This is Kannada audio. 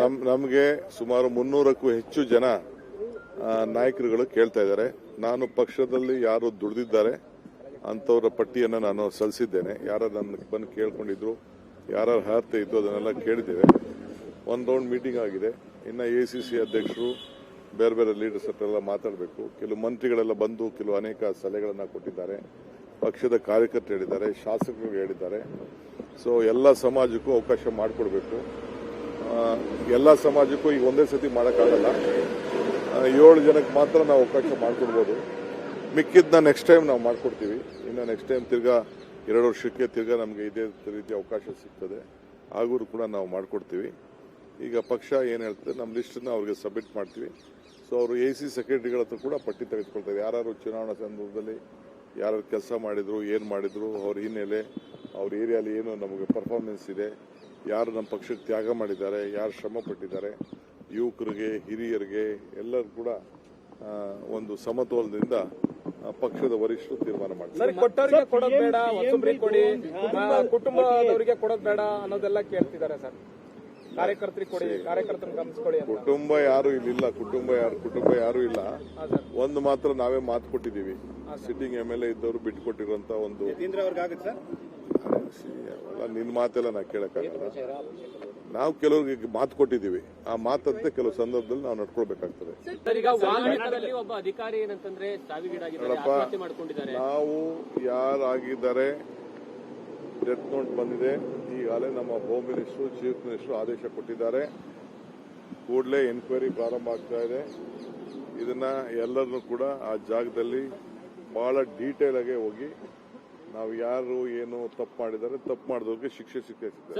ನಮ್ ನಮಗೆ ಸುಮಾರು ಮುನ್ನೂರಕ್ಕೂ ಹೆಚ್ಚು ಜನ ನಾಯಕರುಗಳು ಕೇಳ್ತಾ ಇದ್ದಾರೆ. ನಾನು ಪಕ್ಷದಲ್ಲಿ ಯಾರು ದುಡಿದಿದ್ದಾರೆ ಅಂತವರ ಪಟ್ಟಿಯನ್ನು ನಾನು ಸಲ್ಲಿಸಿದ್ದೇನೆ. ಯಾರು ನನ್ನ ಬಂದು ಕೇಳ್ಕೊಂಡಿದ್ರು ಯಾರು ಅರ್ಹತೆ ಇದ್ದು ಅದನ್ನೆಲ್ಲ ಕೇಳಿದ್ದೇವೆ. ಒಂದು ರೌಂಡ್ ಮೀಟಿಂಗ್ ಆಗಿದೆ. ಇನ್ನು ಎ ಸಿ ಸಿ ಅಧ್ಯಕ್ಷರು ಬೇರೆ ಬೇರೆ ಲೀಡರ್ಸ್ ಹತ್ರ ಎಲ್ಲ ಮಾತಾಡಬೇಕು. ಕೆಲವು ಮಂತ್ರಿಗಳೆಲ್ಲ ಬಂದು ಕೆಲವು ಅನೇಕ ಸಲಹೆಗಳನ್ನು ಕೊಟ್ಟಿದ್ದಾರೆ. ಪಕ್ಷದ ಕಾರ್ಯಕರ್ತರು ಹೇಳಿದ್ದಾರೆ ಶಾಸಕರು ಹೇಳಿದ್ದಾರೆ. ಸೊ ಎಲ್ಲ ಸಮಾಜಕ್ಕೂ ಅವಕಾಶ ಮಾಡಿಕೊಡ್ಬೇಕು. ಎಲ್ಲ ಸಮಾಜಕ್ಕೂ ಈಗ ಒಂದೇ ಸತಿ ಮಾಡೋಕ್ಕಾಗಲ್ಲ. ಏಳು ಜನಕ್ಕೆ ಮಾತ್ರ ನಾವು ಅವಕಾಶ ಮಾಡಿಕೊಡ್ಬೋದು. ಮಿಕ್ಕಿದ್ದನ್ನ ನೆಕ್ಸ್ಟ್ ಟೈಮ್ ನಾವು ಮಾಡಿಕೊಡ್ತೀವಿ. ಇನ್ನು ನೆಕ್ಸ್ಟ್ ಟೈಮ್ ತಿರ್ಗಾ ಎರಡು ವರ್ಷಕ್ಕೆ ತಿರ್ಗಾ ನಮಗೆ ಇದೇ ರೀತಿ ಅವಕಾಶ ಸಿಗ್ತದೆ. ಆಗೂ ಕೂಡ ನಾವು ಮಾಡಿಕೊಡ್ತೀವಿ. ಈಗ ಪಕ್ಷ ಏನು ಹೇಳ್ತದೆ ನಮ್ಮ ಲಿಸ್ಟನ್ನು ಅವ್ರಿಗೆ ಸಬ್ಮಿಟ್ ಮಾಡ್ತೀವಿ. ಸೊ ಅವರು ಎ ಸಿ ಸೆಕ್ರೆಟರಿಗಳ ಹತ್ರ ಕೂಡ ಪಟ್ಟಿ ತೆಗೆದುಕೊಳ್ತಾರೆ. ಯಾರು ಚುನಾವಣಾ ಸಂದರ್ಭದಲ್ಲಿ ಯಾರು ಕೆಲಸ ಮಾಡಿದರು, ಏನು ಮಾಡಿದರು, ಅವ್ರ ಹಿನ್ನೆಲೆ, ಅವ್ರ ಏರಿಯಾಲಿ ಏನು ನಮಗೆ ಪರ್ಫಾರ್ಮೆನ್ಸ್ ಇದೆ ಯಾರು ನಮ್ಮ ಪಕ್ಷಕ್ಕೆ ತ್ಯಾಗ ಮಾಡಿದ್ದಾರೆ ಯಾರು ಶ್ರಮ ಪಟ್ಟಿದ್ದಾರೆ ಯುವಕರಿಗೆ ಹಿರಿಯರಿಗೆ ಎಲ್ಲರೂ ಕೂಡ ಒಂದು ಸಮತೋಲನದಿಂದ ಪಕ್ಷದ ವರಿಷ್ಠರು ತೀರ್ಮಾನ ಮಾಡ್ತಾರೆ. ಸರ್ ಕೊಟ್ಟವರಿಗೆ ಕೊಡೋದ್ ಬೇಡ ಕೊಡಿ ಕುಟುಂಬದವರಿಗೆ ಕೊಡೋದ್ ಬೇಡ ಅನ್ನೋದೆಲ್ಲ ಕೇಳ್ತಿದ್ದಾರೆ ಸರ್. ಕಾರ್ಯಕರ್ತರಿಗೆ ಕೊಡಿ ಕಾರ್ಯಕರ್ತರನ್ನ ಗಮನಿಸ್ಕೊಳ್ಳಿ ಅಂತ. ಕುಟುಂಬ ಯಾರು ಇಲ್ಲಿಲ್ಲ ಕುಟುಂಬ ಯಾರು ಕುಟುಂಬ ಯಾರು ಇಲ್ಲ. ಒಂದು ಮಾತ್ರ ನಾವೇ ಮಾತು ಕೊಟ್ಟಿದ್ದೀವಿ. ಸಿಟ್ಟಿಂಗ್ ಎಂ ಎಲ್ ಎ ಇದ್ದವರು ಬಿಟ್ಕೊಟ್ಟಿರುವಂತ ಒಂದು ಅವೆಲ್ಲ ನಿನ್ ಮಾತೆಲ್ಲ ನಾ ಕೇಳಕ್ಕಾಗಲ್ಲ. ನಾವು ಕೆಲವ್ರಿಗೆ ಮಾತು ಕೊಟ್ಟಿದ್ದೀವಿ. ಆ ಮಾತಂತೆ ಕೆಲವು ಸಂದರ್ಭದಲ್ಲಿ ನಾವು ನಡ್ಕೊಳ್ಬೇಕಾಗ್ತದೆ. ಒಬ್ಬ ಅಧಿಕಾರಿ ಏನಂತಂದ್ರೆ ನಾವು ಯಾರಾಗಿದ್ದಾರೆ ಡೆತ್ ನೋಟ್ ಬಂದಿದೆ. ಈಗಾಗಲೇ ನಮ್ಮ ಹೋಮ್ ಮಿನಿಸ್ಟರ್ ಚೀಫ್ ಮಿನಿಸ್ಟರ್ ಆದೇಶ ಕೊಟ್ಟಿದ್ದಾರೆ. ಕೂಡಲೇ ಎನ್ಕ್ವೈರಿ ಪ್ರಾರಂಭ ಆಗ್ತಾ ಇದೆ. ಇದನ್ನ ಎಲ್ಲರನ್ನೂ ಕೂಡ ಆ ಜಾಗದಲ್ಲಿ ಬಹಳ ಡೀಟೇಲ್ ಆಗಿ ಹೋಗಿ ನಾವು ಯಾರು ಏನು ತಪ್ಪು ಮಾಡಿದರೆ ತಪ್ಪು ಮಾಡಿದವ್ರಿಗೆ ಶಿಕ್ಷೆ ಸಿಕ್ಕೇ ಸಿಗ್ತದೆ